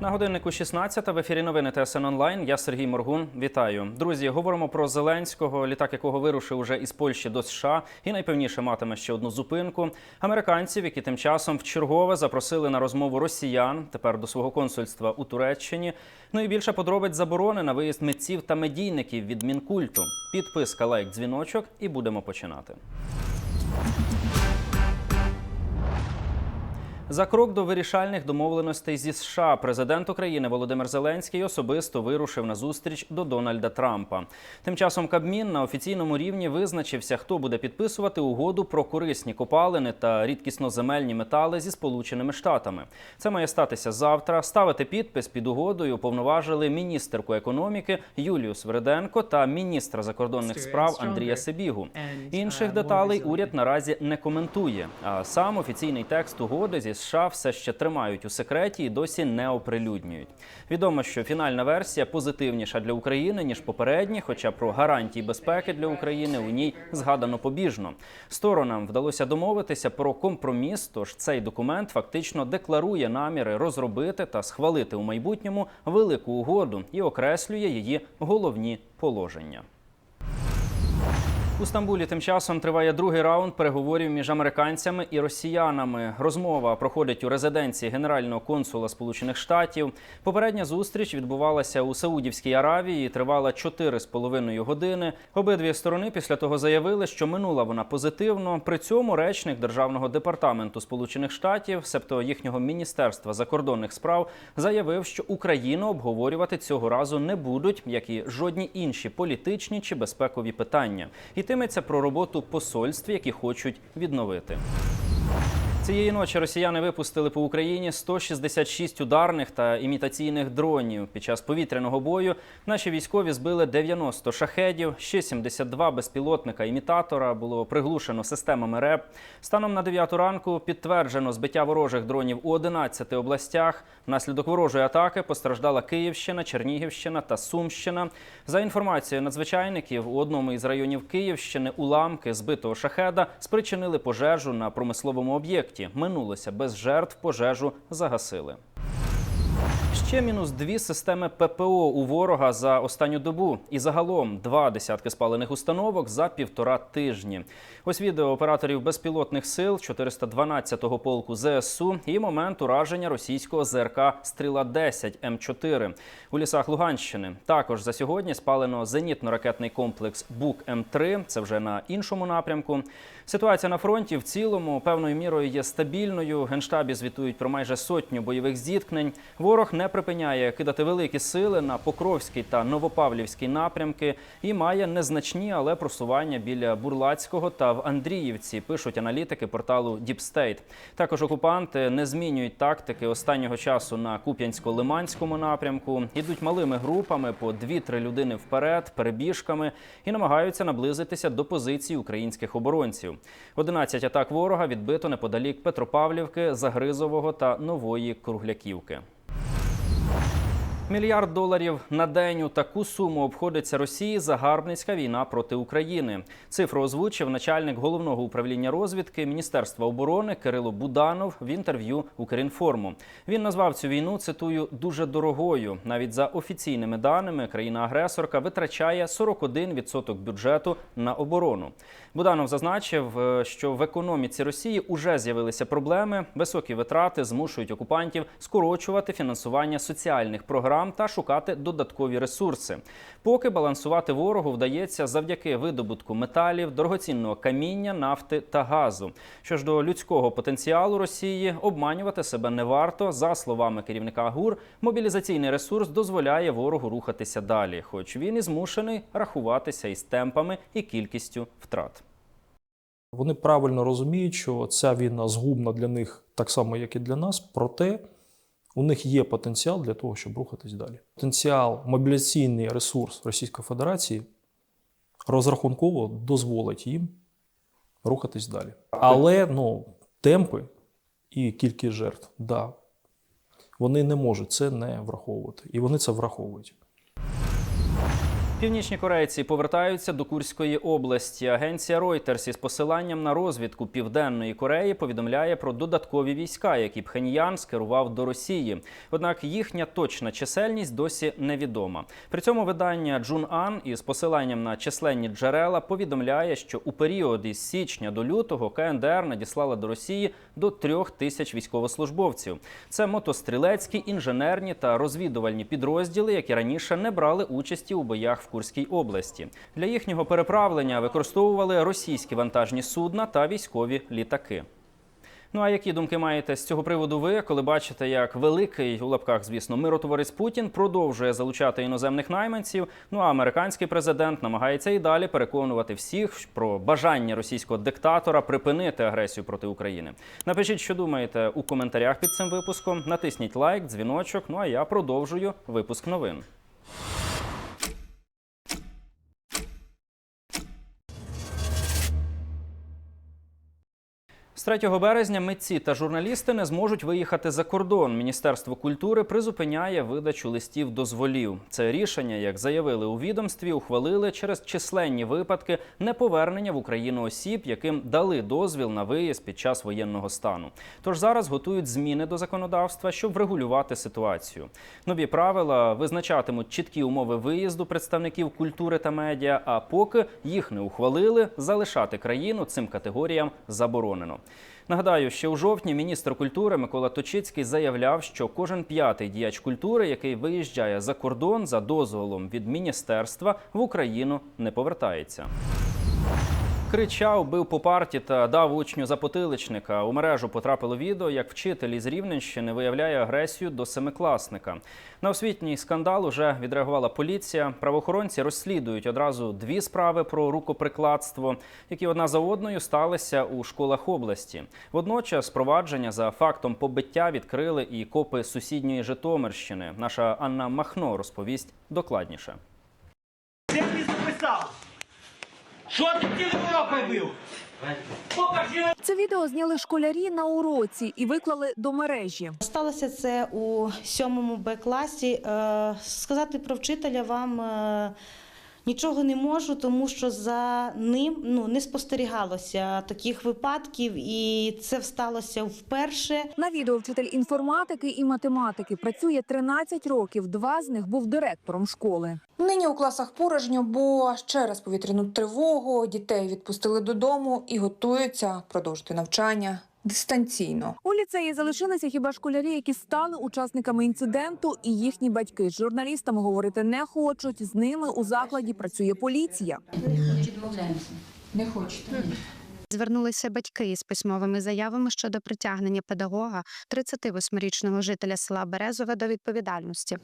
На годиннику 16 в ефірі новини ТСН онлайн. Я Сергій Моргун. Вітаю, друзі. Говоримо про Зеленського, літак якого вирушив уже із Польщі до США, і найпевніше матиме ще одну зупинку. Американців, які тим часом вчергове запросили на розмову росіян тепер до свого консульства у Туреччині. Ну і більше подробиць заборони на виїзд митців та медійників від мінкульту. Підписка, лайк, дзвіночок, і будемо починати. За крок до вирішальних домовленостей зі США президент України Володимир Зеленський особисто вирушив на зустріч до Дональда Трампа. Тим часом Кабмін на офіційному рівні визначився, хто буде підписувати угоду про корисні копалини та рідкісноземельні метали зі Сполученими Штатами. Це має статися завтра. Ставити підпис під угодою повноважили міністерку економіки Юлію Свериденко та міністра закордонних справ Андрія Сибігу. Інших деталей уряд наразі не коментує. А сам офіційний текст угоди зі США все ще тримають у секреті і досі не оприлюднюють. Відомо, що фінальна версія позитивніша для України ніж попередні, хоча про гарантії безпеки для України у ній згадано побіжно. Сторонам вдалося домовитися про компроміс. Тож цей документ фактично декларує наміри розробити та схвалити у майбутньому велику угоду і окреслює її головні положення. У Стамбулі тим часом триває другий раунд переговорів між американцями і росіянами. Розмова проходить у резиденції генерального консула Сполучених Штатів. Попередня зустріч відбувалася у Саудівській Аравії. і Тривала 4,5 години. Обидві сторони після того заявили, що минула вона позитивно. При цьому речник державного департаменту Сполучених Штатів, себто їхнього міністерства закордонних справ, заявив, що Україну обговорювати цього разу не будуть, як і жодні інші політичні чи безпекові питання. Йтиметься про роботу посольств, які хочуть відновити. Цієї ночі росіяни випустили по Україні 166 ударних та імітаційних дронів. Під час повітряного бою наші військові збили 90 шахедів, ще 72 безпілотника імітатора було приглушено системами РЕП. Станом на 9 ранку підтверджено збиття ворожих дронів у 11 областях. Внаслідок ворожої атаки постраждала Київщина, Чернігівщина та Сумщина. За інформацією надзвичайників, у одному із районів Київщини уламки збитого шахеда спричинили пожежу на промисловому об'єкті. Минулося без жертв, пожежу загасили. Ще мінус дві системи ППО у ворога за останню добу, і загалом два десятки спалених установок за півтора тижні. Ось відео операторів безпілотних сил 412-го полку ЗСУ і момент ураження російського ЗРК Стріла 10 М4 у лісах Луганщини. Також за сьогодні спалено зенітно-ракетний комплекс Бук М3. Це вже на іншому напрямку. Ситуація на фронті в цілому певною мірою є стабільною. Генштабі звітують про майже сотню бойових зіткнень. Ворог не припиняє кидати великі сили на Покровський та Новопавлівський напрямки і має незначні, але просування біля Бурлацького та в Андріївці. Пишуть аналітики порталу State. Також окупанти не змінюють тактики останнього часу на Куп'янсько-Лиманському напрямку. Ідуть малими групами по 2-3 людини вперед, перебіжками і намагаються наблизитися до позицій українських оборонців. 11 атак ворога відбито неподалік Петропавлівки, Загризового та Нової Кругляківки. Мільярд доларів на день у таку суму обходиться Росії загарбницька війна проти України. Цифру озвучив начальник головного управління розвідки Міністерства оборони Кирило Буданов в інтерв'ю Укрінформу. Він назвав цю війну цитую дуже дорогою. Навіть за офіційними даними, країна-агресорка витрачає 41% бюджету на оборону. Буданов зазначив, е, що в економіці Росії уже з'явилися проблеми. Високі витрати змушують окупантів скорочувати фінансування соціальних програм та шукати додаткові ресурси. Поки балансувати ворогу вдається завдяки видобутку металів, дорогоцінного каміння, нафти та газу. Що ж до людського потенціалу Росії, обманювати себе не варто. За словами керівника ГУР, мобілізаційний ресурс дозволяє ворогу рухатися далі, хоч він і змушений рахуватися із темпами і кількістю втрат. Вони правильно розуміють, що ця війна згубна для них так само, як і для нас, проте у них є потенціал для того, щоб рухатись далі. Потенціал, мобіляційний ресурс Російської Федерації розрахунково дозволить їм рухатись далі. Але ну, темпи і кількість жертв, да, вони не можуть це не враховувати. І вони це враховують. Північні корейці повертаються до Курської області. Агенція Reuters із посиланням на розвідку Південної Кореї повідомляє про додаткові війська, які Пхеньян скерував до Росії. Однак їхня точна чисельність досі невідома. При цьому видання Джун-Ан із посиланням на численні джерела повідомляє, що у період із січня до лютого КНДР надіслала до Росії до трьох тисяч військовослужбовців. Це мотострілецькі, інженерні та розвідувальні підрозділи, які раніше не брали участі у боях в Курській області. Для їхнього переправлення використовували російські вантажні судна та військові літаки. Ну а які думки маєте з цього приводу ви, коли бачите, як великий у лапках, звісно, миротворець Путін продовжує залучати іноземних найманців? Ну а американський президент намагається і далі переконувати всіх про бажання російського диктатора припинити агресію проти України. Напишіть, що думаєте у коментарях під цим випуском. Натисніть лайк, дзвіночок. Ну а я продовжую випуск новин. З 3 березня митці та журналісти не зможуть виїхати за кордон. Міністерство культури призупиняє видачу листів дозволів. Це рішення, як заявили у відомстві, ухвалили через численні випадки неповернення в Україну осіб, яким дали дозвіл на виїзд під час воєнного стану. Тож зараз готують зміни до законодавства, щоб врегулювати ситуацію. Нові правила визначатимуть чіткі умови виїзду представників культури та медіа. А поки їх не ухвалили, залишати країну цим категоріям заборонено. Нагадаю, ще у жовтні міністр культури Микола Точицький заявляв, що кожен п'ятий діяч культури, який виїжджає за кордон за дозволом від міністерства, в Україну не повертається. Кричав, бив по парті та дав учню запотиличника. У мережу потрапило відео, як вчитель із Рівненщини виявляє агресію до семикласника. На освітній скандал уже відреагувала поліція. Правоохоронці розслідують одразу дві справи про рукоприкладство, які одна за одною сталися у школах області. Водночас провадження за фактом побиття відкрили і копи сусідньої Житомирщини. Наша Анна Махно розповість докладніше. Де ти записав? Що ти цілий бив? робив? Це відео зняли школярі на уроці і виклали до мережі. Сталося це у сьомому Б класі. Е, Сказати про вчителя вам е, нічого не можу, тому що за ним ну, не спостерігалося таких випадків, і це сталося вперше. На відео вчитель інформатики і математики працює 13 років. Два з них був директором школи. Нині у класах порожньо, бо через повітряну тривогу дітей відпустили додому і готуються продовжити навчання дистанційно. У ліцеї залишилися хіба школярі, які стали учасниками інциденту, і їхні батьки з журналістами говорити не хочуть. З ними у закладі працює поліція. Не хочете? Звернулися батьки із письмовими заявами щодо притягнення педагога 38-річного жителя села Березове до відповідальності.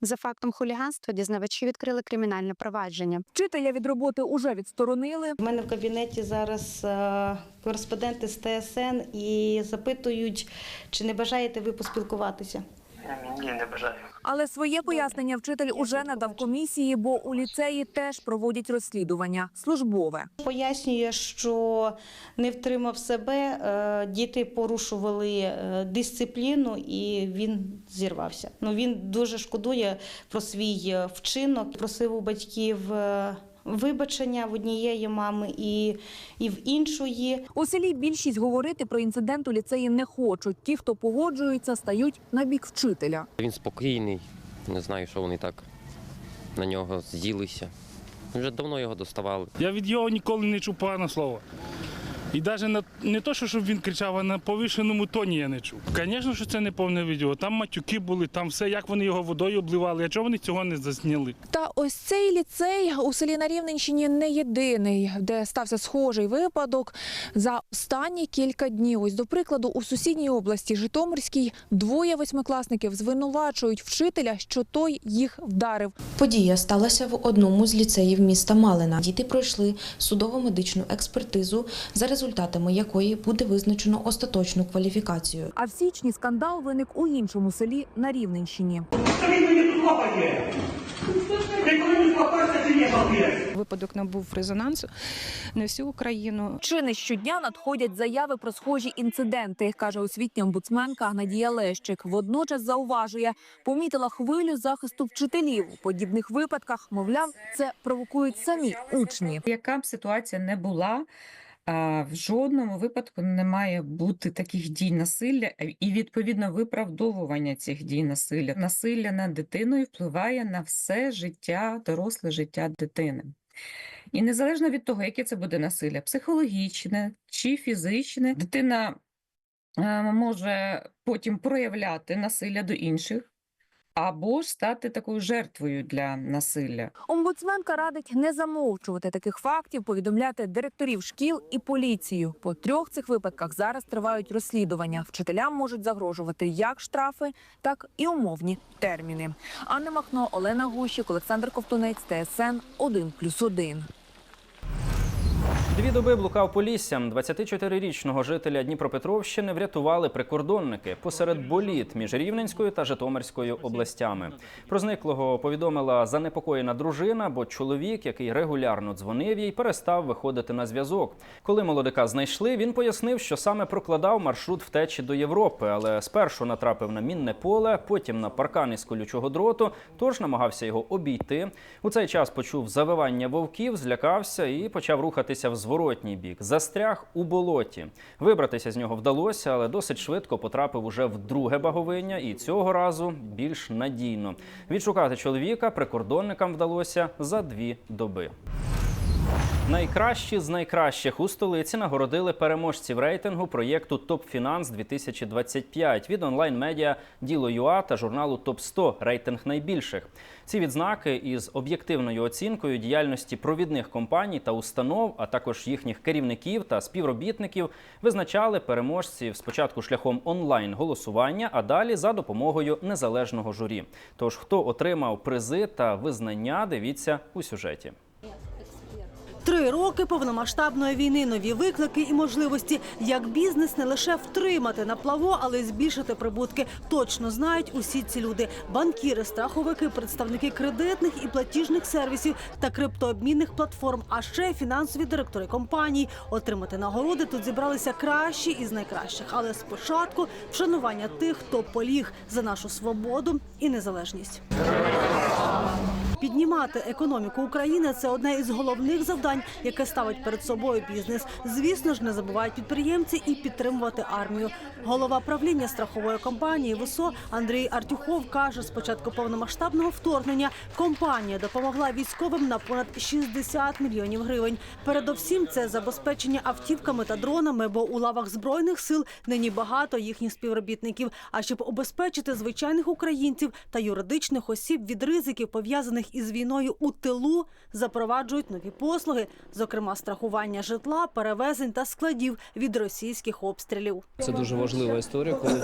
За фактом хуліганства дізнавачі відкрили кримінальне провадження. Вчителя від роботи уже відсторонили. У мене в кабінеті зараз е, кореспонденти з ТСН і запитують, чи не бажаєте ви поспілкуватися. Ні, не бажаю. Але своє пояснення вчитель уже надав комісії, бо у ліцеї теж проводять розслідування службове. Пояснює, що не втримав себе, е, діти порушували е, дисципліну і він зірвався. Ну він дуже шкодує про свій е, вчинок, просив у батьків. Вибачення в однієї мами і, і в іншої. У селі більшість говорити про інцидент у ліцеї не хочуть. Ті, хто погоджуються, стають на бік вчителя. Він спокійний, не знаю, що вони так на нього з'їлися. Вже давно його доставали. Я від його ніколи не чув поганого слова. І навіть на не то, що щоб він кричав, а на повишеному тоні я не чув. Звісно, що це не повне відео. Там матюки були, там все, як вони його водою обливали. А чого вони цього не засняли? Та ось цей ліцей у селі на Рівненщині не єдиний, де стався схожий випадок за останні кілька днів. Ось до прикладу, у сусідній області Житомирській двоє восьмикласників звинувачують вчителя, що той їх вдарив. Подія сталася в одному з ліцеїв міста Малина. Діти пройшли судово-медичну експертизу, за результатами результатами якої буде визначено остаточну кваліфікацію. А в січні скандал виник у іншому селі на Рівненщині. Випадок набув резонансу на всю Україну. Чи не щодня надходять заяви про схожі інциденти, каже освітня омбудсменка Надія Лещик. Водночас зауважує, помітила хвилю захисту вчителів. У подібних випадках, мовляв, це провокують самі учні. Яка б ситуація не була, в жодному випадку не має бути таких дій насилля е, і відповідно виправдовування цих дій насилля. Насилля над дитиною впливає на все життя, доросле життя дитини. І незалежно від того, яке це буде насилля, психологічне чи фізичне, дитина е, може потім проявляти насилля до інших або стати такою жертвою для насилля. Омбудсменка радить не замовчувати таких фактів, повідомляти директорів шкіл і поліцію. По трьох цих випадках зараз тривають розслідування. Вчителям можуть загрожувати як штрафи, так і умовні терміни. Анна Махно, Олена Гущик, Олександр Ковтунець, ТСН 1+,1. Дві доби блукав Поліссям. 24-річного жителя Дніпропетровщини врятували прикордонники посеред боліт між Рівненською та Житомирською областями. Про зниклого повідомила занепокоєна дружина, бо чоловік, який регулярно дзвонив їй, перестав виходити на зв'язок. Коли молодика знайшли, він пояснив, що саме прокладав маршрут втечі до Європи, але спершу натрапив на мінне поле, потім на паркан із колючого дроту, тож намагався його обійти. У цей час почув завивання вовків, злякався і почав рухатися в зворотній бік. Застряг у болоті. Вибратися з нього вдалося, але досить швидко потрапив уже в друге баговиння, і цього разу більш надійно. Відшукати чоловіка прикордонникам вдалося за дві доби. Найкращі з найкращих у столиці нагородили переможців рейтингу проєкту Топ Фінанс 2025 від онлайн-медіа Діло.ЮА та журналу Топ 100 рейтинг найбільших. Ці відзнаки із об'єктивною оцінкою діяльності провідних компаній та установ, а також їхніх керівників та співробітників, визначали переможців спочатку шляхом онлайн голосування, а далі за допомогою незалежного журі. Тож хто отримав призи та визнання, дивіться у сюжеті. Три роки повномасштабної війни, нові виклики і можливості, як бізнес не лише втримати на плаву, але й збільшити прибутки. Точно знають усі ці люди: банкіри, страховики, представники кредитних і платіжних сервісів та криптообмінних платформ, а ще фінансові директори компаній. Отримати нагороди тут зібралися кращі із найкращих. Але спочатку вшанування тих, хто поліг за нашу свободу і незалежність. Піднімати економіку України це одне із головних завдань, яке ставить перед собою бізнес. Звісно ж, не забувають підприємці і підтримувати армію. Голова правління страхової компанії ВИСО Андрій Артюхов каже: з початку повномасштабного вторгнення компанія допомогла військовим на понад 60 мільйонів гривень. Передовсім це забезпечення автівками та дронами, бо у лавах збройних сил нині багато їхніх співробітників. А щоб обезпечити звичайних українців та юридичних осіб від ризиків пов'язаних із війною у тилу, запроваджують нові послуги, зокрема страхування житла, перевезень та складів від російських обстрілів. Це дуже важлива історія, коли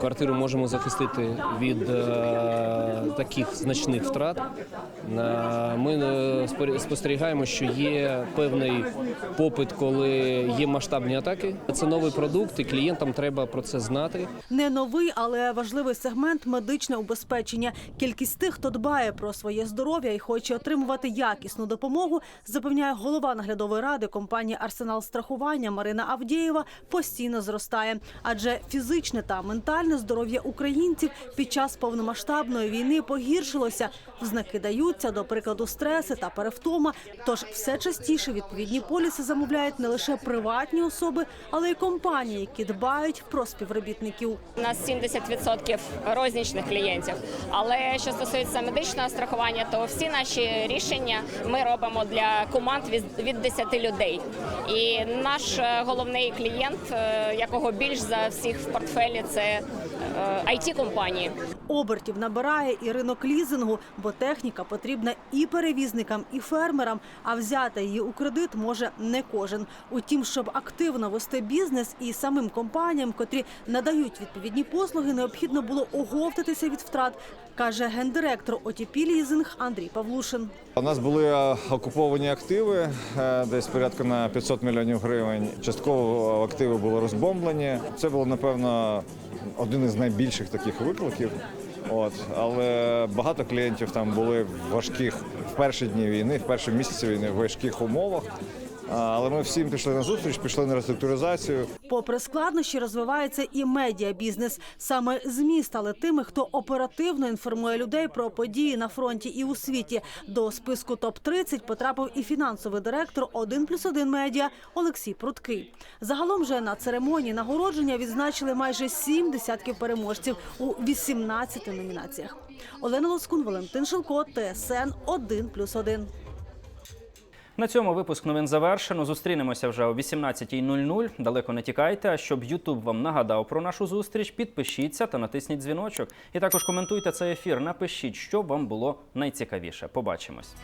квартиру можемо захистити від е, таких значних втрат. Е, Ми е, спостерігаємо, що є певний попит, коли є масштабні атаки. Це новий продукт, і клієнтам треба про це знати. Не новий, але важливий сегмент медичне убезпечення. Кількість тих, хто дбає про своє здоров'я і хоче отримувати якісну допомогу, запевняє голова наглядової ради компанії Арсенал страхування Марина Авдєєва, постійно зростає. Адже фізичне та ментальне здоров'я українців під час повномасштабної війни погіршилося. В знаки даються, до прикладу, стреси та перевтома. Тож все частіше відповідні поліси замовляють не лише приватні особи, але й компанії, які дбають про співробітників. У нас 70% рознічних клієнтів. Але що стосується медичного страхування, то всі наші рішення ми робимо для команд від- від 10 людей. І наш е, головний клієнт, е, якого більш за всіх в портфелі, це it компанії Обертів набирає і ринок лізингу, бо техніка потрібна і перевізникам, і фермерам. А взяти її у кредит може не кожен. Утім, щоб активно вести бізнес і самим компаніям, котрі надають відповідні послуги, необхідно було оговтатися від втрат, каже гендиректор OTP Лізинг Андрій Павлушин. У нас були е, окуповані активи, е, десь порядка на 500 мільйонів гривень. Частково активи були розбомблені. Це було напевно один із найбільших таких викликів. От але багато клієнтів там були в важких в перші дні війни, в перші місяці війни в важких умовах. Але ми всім пішли на зустріч, пішли на реструктуризацію. Попри складнощі, розвивається і медіабізнес. Саме ЗМІ стали тими, хто оперативно інформує людей про події на фронті і у світі. До списку топ 30 потрапив і фінансовий директор 1 плюс 1 медіа Олексій Пруткий. Загалом же на церемонії нагородження відзначили майже сім десятків переможців у 18 номінаціях. Олена Лоскун, Валентин Шилко, ТСН 1 плюс 1. На цьому випуск новин завершено. Зустрінемося вже о 18.00. Далеко не тікайте. А щоб Ютуб вам нагадав про нашу зустріч, підпишіться та натисніть дзвіночок. І також коментуйте цей ефір. Напишіть, що вам було найцікавіше. Побачимось.